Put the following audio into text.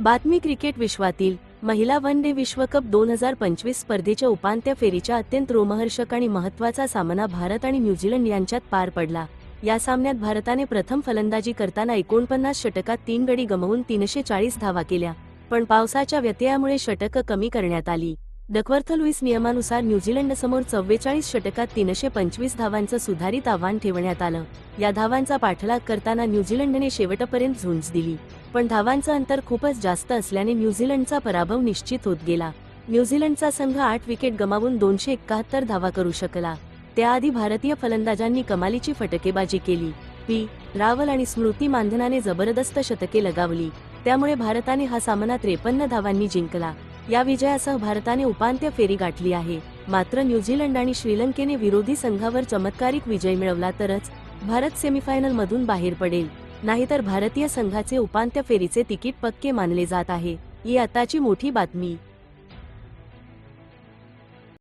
बातमी क्रिकेट विश्वातील महिला वन डे विश्वकप दोन हजार पंचवीस स्पर्धेच्या उपांत्य फेरीच्या अत्यंत रोमहर्षक आणि महत्त्वाचा सामना भारत आणि न्यूझीलंड यांच्यात पार पडला. या सामन्यात भारताने प्रथम फलंदाजी करताना एकोणपन्नास षटकात तीन गडी गमावून तीनशे चाळीस धावा केल्या पण पावसाच्या व्यत्ययामुळे षटकं कमी करण्यात आली. डकवर्थ लुईस नियमानुसार न्यूझीलंडसमोर चव्वेचाळीस षटकात तीनशे पंचवीस धावांचं सुधारित आव्हान ठेवण्यात आलं. या धावांचा पाठलाग करताना न्यूझीलंडने शेवटपर्यंत झुंज दिली. पण धावांचं अंतर खूपच जास्त असल्याने न्यूझीलंडचा पराभव निश्चित होत गेला. न्यूझीलंडचा संघ आठ विकेट गमावून दोनशे एकाहत्तर धावा करू शकला. त्याआधी भारतीय फलंदाजांनी कमालीची फटकेबाजी केली. पी. रावल आणि स्मृती मानधनाने जबरदस्त शतके लगावली. त्यामुळे भारताने हा सामना त्रेपन्न धावांनी जिंकला. या विजयासह भारताने उपांत्य फेरी गाठली आहे. मात्र न्यूझीलंड आणि श्रीलंकेने विरोधी संघावर चमत्कारिक विजय मिळवला तरच भारत सेमीफायनलमधून बाहेर पडेल. नाहीतर भारतीय संघाचे उपांत्य फेरीचे तिकीट पक्के मानले जात आहे. ही आताची मोठी बातमी.